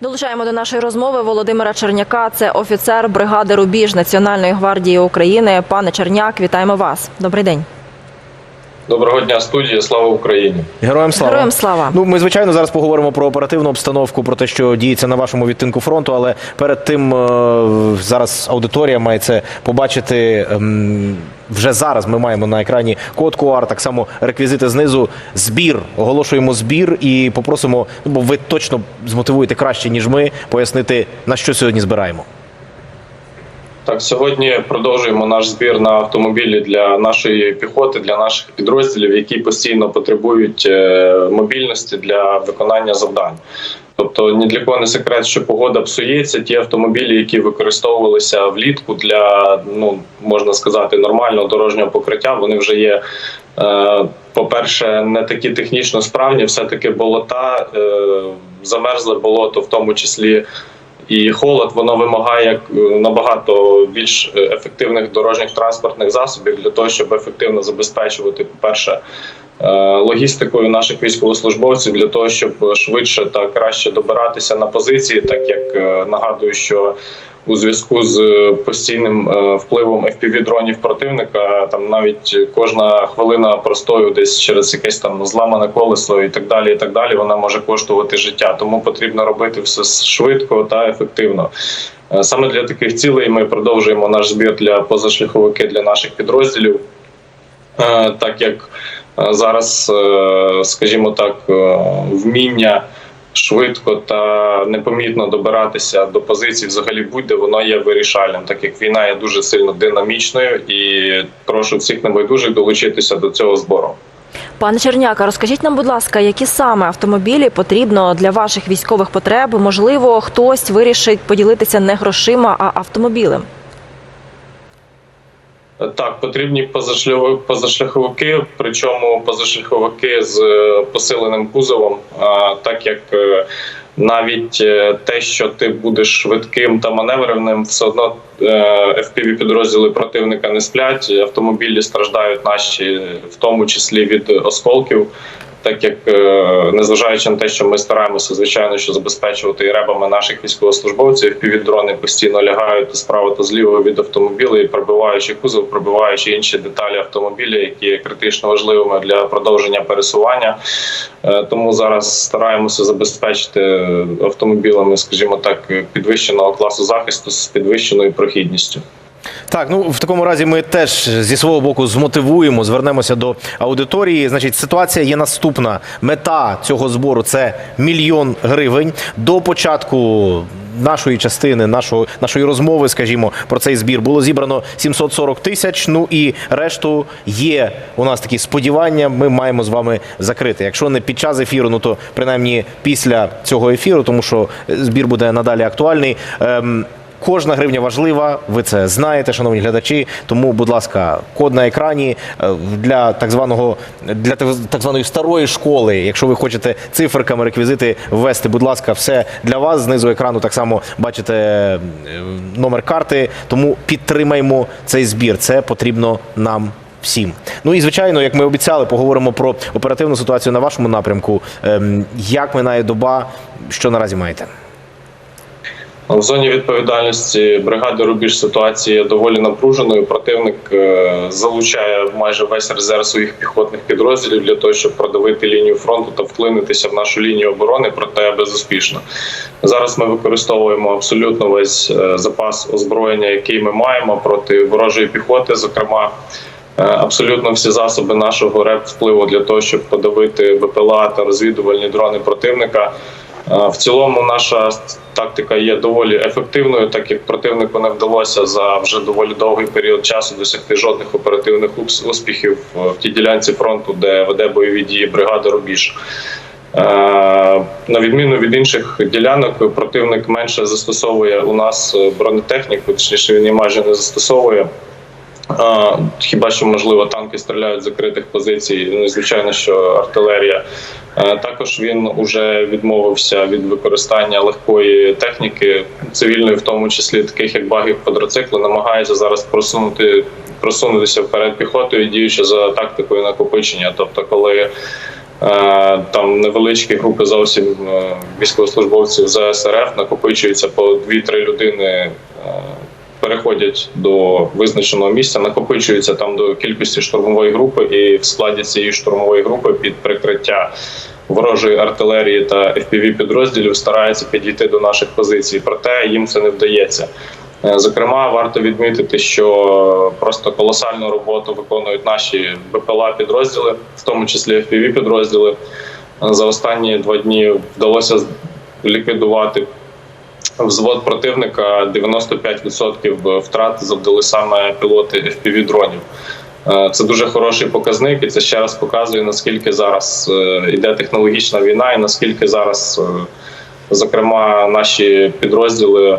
Долучаємо до нашої розмови Володимира Черняка. Це офіцер бригади Рубіж Національної гвардії України. Пане Черняк, вітаємо вас. Добрий день. Доброго дня, студія. Слава Україні. Героям слава. Героям слава. Ну, ми звичайно зараз поговоримо про оперативну обстановку, про те, що діється на вашому відтинку фронту. Але перед тим е, зараз аудиторія має це побачити. ем, Вже зараз ми маємо на екрані код QR, так само реквізити знизу. Збір. Оголошуємо збір і попросимо, ну бо ви точно змотивуєте краще ніж ми, пояснити на що сьогодні збираємо. Так, сьогодні продовжуємо наш збір на автомобілі для нашої піхоти, для наших підрозділів, які постійно потребують е, мобільності для виконання завдань. Тобто ні для кого не секрет, що погода псується. Ті автомобілі, які використовувалися влітку для ну можна сказати нормального дорожнього покриття, вони вже є. е, По-перше, не такі технічно справні, все таки болота, е, замерзле болото, в тому числі і холод воно вимагає е, набагато більш е, ефективних дорожніх транспортних засобів для того, щоб ефективно забезпечувати, по-перше, е, логістикою наших військовослужбовців для того, щоб швидше та краще добиратися на позиції, так як нагадую, що у зв'язку з е, постійним е, впливом fpv дронів противника, там навіть кожна хвилина простою, десь через якесь там зламане колесо і так далі. І так далі, вона може коштувати життя. Тому потрібно робити все швидко та ефективно. Е, Саме для таких цілей ми продовжуємо наш збір для позашляховики для наших підрозділів, так як зараз, скажімо так, вміння швидко та непомітно добиратися до позицій, взагалі будь-де воно є вирішальним, так як війна є дуже сильно динамічною, і прошу всіх небайдужих долучитися до цього збору. Пане Черняка, розкажіть нам, будь ласка, які саме автомобілі потрібно для ваших військових потреб? Можливо, хтось вирішить поділитися не грошима, а автомобілем. Так, потрібні позашляховики, причому позашляховики з е, посиленим кузовом, так як е, навіть е, те, що ти будеш швидким та маневреним, все одно fpv підрозділи противника не сплять. Автомобілі страждають наші, в тому числі від осколків. Так як е, незважаючи на те, що ми стараємося, звичайно, що забезпечувати і ребами наших військовослужбовців, півдрони постійно лягають справа, то зліва від автомобіля, і пробиваючи кузов, пробиваючи інші деталі автомобіля, які є критично важливими для продовження пересування. Е, Тому зараз стараємося забезпечити автомобілями, скажімо так, підвищеного класу захисту з підвищеною прохідністю. Так, ну в такому разі ми теж зі свого боку змотивуємо, звернемося до аудиторії. Значить, ситуація є наступна. Мета цього збору це мільйон гривень. До початку нашої частини, нашої, нашої розмови, скажімо, про цей збір було зібрано 740 тисяч. Ну і решту є у нас такі сподівання. Ми маємо з вами закрити. Якщо не під час ефіру, ну то принаймні після цього ефіру, тому що збір буде надалі актуальний. Ем, Кожна гривня важлива, ви це знаєте, шановні глядачі. Тому, будь ласка, код на екрані е, для так званого для так званої старої школи. Якщо ви хочете циферками реквізити ввести, будь ласка, все для вас знизу екрану. Так само бачите е, номер карти. Тому підтримаймо цей збір. Це потрібно нам. Всім, ну і звичайно, як ми обіцяли, поговоримо про оперативну ситуацію на вашому напрямку. Ем, Як минає доба, що наразі маєте? В зоні відповідальності бригади Рубіж ситуація доволі напруженою. Противник е, залучає майже весь резерв своїх піхотних підрозділів для того, щоб продавити лінію фронту та вклинитися в нашу лінію оборони, проте безуспішно. Зараз ми використовуємо абсолютно весь е, запас озброєння, який ми маємо проти ворожої піхоти, зокрема. Е, Абсолютно всі засоби нашого реп впливу для того, щоб подавити БПЛА та розвідувальні дрони противника. Е, В цілому наша тактика є доволі ефективною, так як противнику не вдалося за вже доволі довгий період часу досягти жодних оперативних успіхів в тій ділянці фронту, де веде бойові дії бригада Рубіж. Е, На відміну від інших ділянок, противник менше застосовує у нас бронетехніку, точніше він її майже не застосовує. Хіба що можливо танки стріляють з закритих позицій? Ну і звичайно, що артилерія. Е, Також він уже відмовився від використання легкої техніки цивільної, в тому числі таких як багів квадроцикли, намагається зараз просунути просунутися вперед піхотою, діючи за тактикою накопичення. Тобто, коли Е, Там невеличкі групи зовсім е, військовослужбовців ЗСРФ накопичуються по 2-3 людини. Переходять до визначеного місця, накопичуються там до кількості штурмової групи, і в складі цієї штурмової групи під прикриття ворожої артилерії та fpv підрозділів стараються підійти до наших позицій. Проте їм це не вдається. Е, Зокрема, варто відмітити, що просто колосальну роботу виконують наші БПЛА підрозділи, в тому числі fpv підрозділи. За останні два дні вдалося ліквідувати взвод противника. 95% втрат завдали саме пілоти fpv дронів. Е, Це дуже хороший показник, і це ще раз показує наскільки зараз е, йде технологічна війна, і наскільки зараз, е, зокрема, наші підрозділи,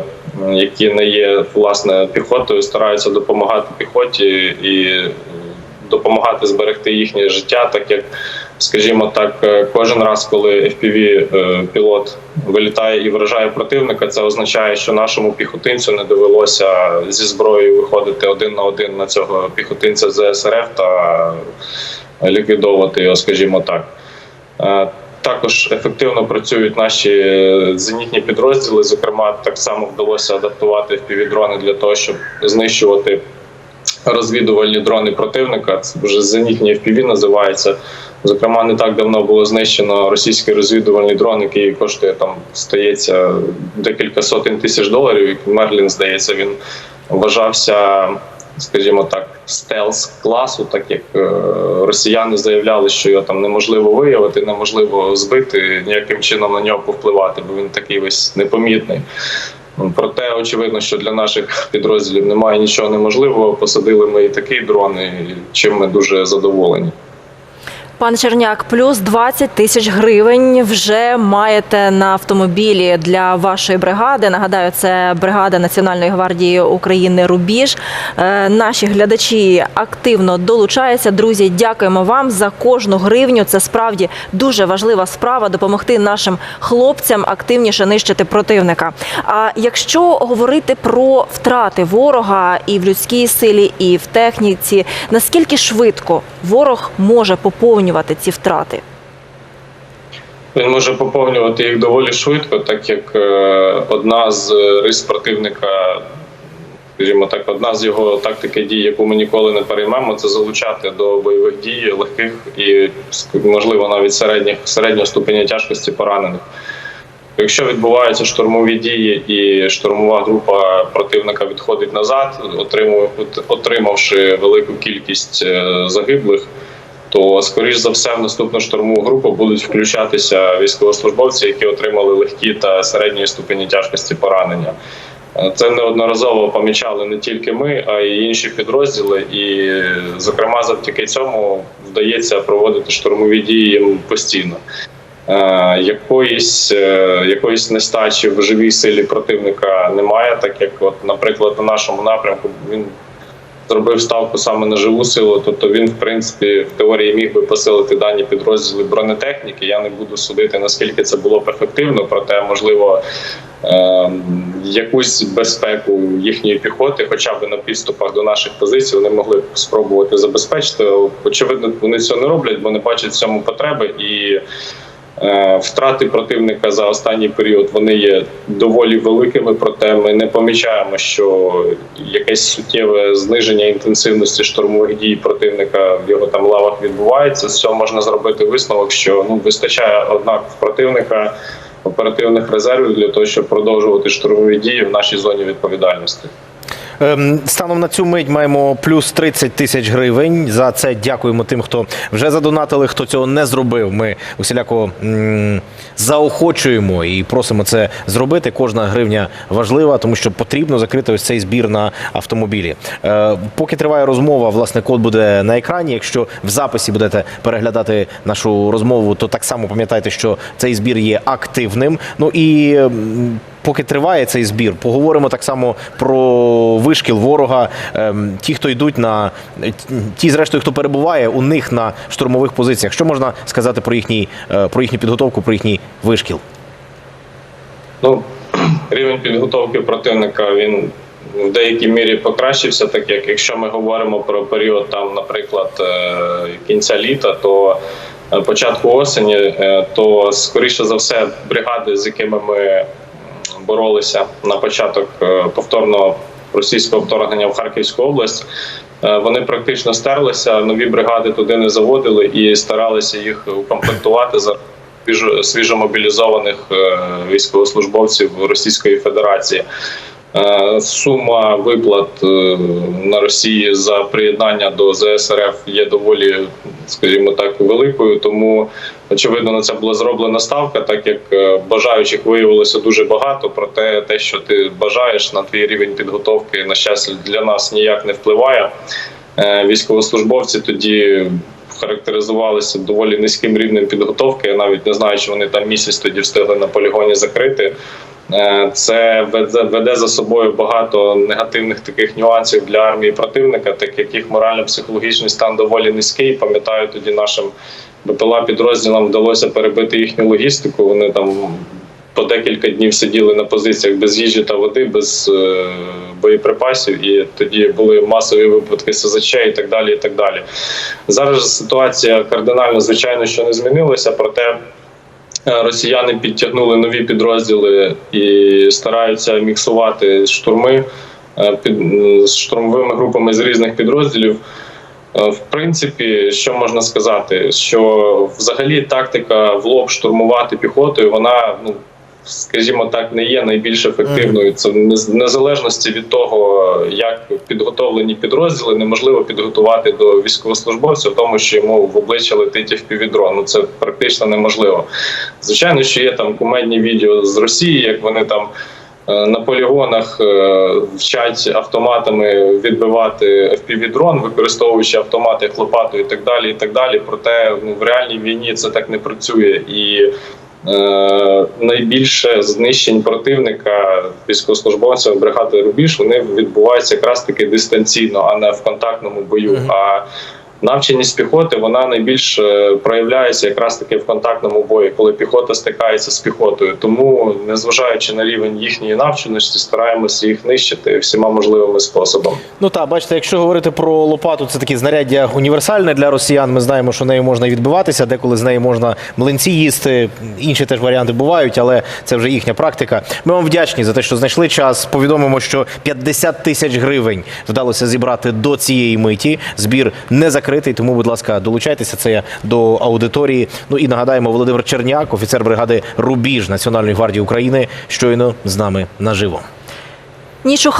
які не є власне піхотою, стараються допомагати піхоті і допомагати зберегти їхнє життя, так як, скажімо так, е, кожен раз, коли FPV е, пілот вилітає і вражає противника, це означає, що нашому піхотинцю не довелося зі зброєю виходити один на один на цього піхотинця ЗСРФ та ліквідовувати його, скажімо так. Е, Також ефективно працюють наші зенітні підрозділи. Зокрема, так само вдалося адаптувати FPV-дрони для того, щоб знищувати розвідувальні дрони противника. Це вже зенітні FPV називається. Зокрема, не так давно було знищено російський розвідувальний дрон, який коштує там, стається декілька сотень тисяч доларів. Мерлін, здається, він вважався, скажімо так, стелс класу, так як е, росіяни заявляли, що його там неможливо виявити, неможливо збити, ніяким чином на нього повпливати, бо він такий весь непомітний. Проте очевидно, що для наших підрозділів немає нічого неможливого. Посадили ми і такий дрон, і чим ми дуже задоволені. Пане Черняк, плюс 20 тисяч гривень вже маєте на автомобілі для вашої бригади. Нагадаю, це бригада Національної гвардії України Рубіж. Е, Наші глядачі активно долучаються. Друзі, дякуємо вам за кожну гривню. Це справді дуже важлива справа допомогти нашим хлопцям активніше нищити противника. А якщо говорити про втрати ворога і в людській силі, і в техніці, наскільки швидко ворог може поповнювати ці втрати? Він може поповнювати їх доволі швидко, так як е, одна з рис противника, скажімо так, одна з його тактики дій, яку ми ніколи не переймемо, це залучати до бойових дій легких і можливо навіть середніх середнього ступеня тяжкості поранених. Якщо відбуваються штурмові дії і штурмова група противника відходить назад, отримавши велику кількість е, загиблих, то скоріш за все в наступну штурмову групу будуть включатися військовослужбовці, які отримали легкі та середньої ступені тяжкості поранення. Е, Це неодноразово помічали не тільки ми, а й інші підрозділи. І, зокрема, завдяки цьому вдається проводити штурмові дії постійно. Е, Якоїсь, е, якоїсь нестачі в живій силі противника немає, так як, от, наприклад, на нашому напрямку він зробив ставку саме на живу силу, тобто він, в принципі, в теорії міг би посилити дані підрозділи бронетехніки. Я не буду судити, наскільки це було б ефективно, проте можливо. е, Якусь безпеку їхньої піхоти, хоча б на підступах до наших позицій, вони могли б спробувати забезпечити. Очевидно, вони цього не роблять, бо не бачать цьому потреби і Втрати противника за останній період вони є доволі великими, проте ми не помічаємо, що якесь суттєве зниження інтенсивності штурмових дій противника в його там лавах відбувається. З цього можна зробити висновок, що ну вистачає однак в противника оперативних резервів для того, щоб продовжувати штурмові дії в нашій зоні відповідальності. Ем, Станом на цю мить маємо плюс 30 тисяч гривень. За це дякуємо тим, хто вже задонатили, хто цього не зробив. Ми усіляко заохочуємо і просимо це зробити. Кожна гривня важлива, тому що потрібно закрити ось цей збір на автомобілі. Е, поки триває розмова, власне, код буде на екрані. Якщо в записі будете переглядати нашу розмову, то так само пам'ятайте, що цей збір є активним. Ну і поки триває цей збір, поговоримо так само про вишкіл ворога. Ем, Ті, хто йдуть на ті, зрештою, хто перебуває у них на штурмових позиціях. Що можна сказати про їхній е, про їхню підготовку, про їхній вишкіл? Ну, рівень підготовки противника він в деякій мірі покращився, так як якщо ми говоримо про період там, наприклад, е, кінця літа, то е, початку осені, е, то скоріше за все бригади, з якими ми боролися на початок е, повторного російського вторгнення в Харківську область. е, Вони практично стерлися, нові бригади туди не заводили і старалися їх укомплектувати за свіжо- свіжомобілізованих е, військовослужбовців Російської Федерації. Е, Сума виплат е, на Росії за приєднання до ЗСРФ є доволі, скажімо так, великою. Тому очевидно на це була зроблена ставка, так як е, бажаючих виявилося дуже багато. Проте те, що ти бажаєш на твій рівень підготовки, на щастя, для нас ніяк не впливає. Військовослужбовці тоді характеризувалися доволі низьким рівнем підготовки. Я навіть не знаю, чи вони там місяць тоді встигли на полігоні закрити. Е, Це веде, за собою багато негативних таких нюансів для армії противника, так як їх морально-психологічний стан доволі низький. Пам'ятаю, тоді нашим БПЛА підрозділам вдалося перебити їхню логістику. Вони там по декілька днів сиділи на позиціях без їжі та води, без е, боєприпасів, і тоді були масові випадки СЗЧ і так далі. І так далі. Зараз ситуація кардинально, звичайно, що не змінилася, проте. Е, Росіяни підтягнули нові підрозділи і стараються міксувати штурми е, під штурмовими групами з різних підрозділів. Е, В принципі, що можна сказати, що взагалі тактика в лоб штурмувати піхотою, вона ну. Скажімо так, не є найбільш ефективною. Це незалежності від того, як підготовлені підрозділи, неможливо підготувати до військовослужбовця, в тому, що йому в обличчя летить FPV-дрон. Ну це практично неможливо. Звичайно, що є там кумедні відео з Росії, як вони там е, на полігонах е, вчать автоматами відбивати FPV-дрон, використовуючи автомати як лопату і так далі. І так далі. Проте ну, в реальній війні це так не працює. І найбільше знищень противника військовослужбовців бригади Рубіж вони відбуваються якраз таки дистанційно, а не в контактному бою. А Навченість піхоти вона найбільш е, проявляється якраз таки в контактному бої, коли піхота стикається з піхотою. Тому, незважаючи на рівень їхньої навченості, стараємося їх нищити всіма можливими способами. Ну так, бачите, якщо говорити про лопату, це таке знаряддя універсальне для росіян. Ми знаємо, що нею можна відбиватися, деколи з нею можна млинці їсти. Інші теж варіанти бувають, але це вже їхня практика. Ми вам вдячні за те, що знайшли час. Повідомимо, що 50 тисяч гривень вдалося зібрати до цієї миті. Збір не закритий, тому, будь ласка, долучайтеся це до аудиторії. Ну і нагадаємо, Володимир Черняк, офіцер бригади Рубіж Національної гвардії України, щойно з нами наживо. Ніч у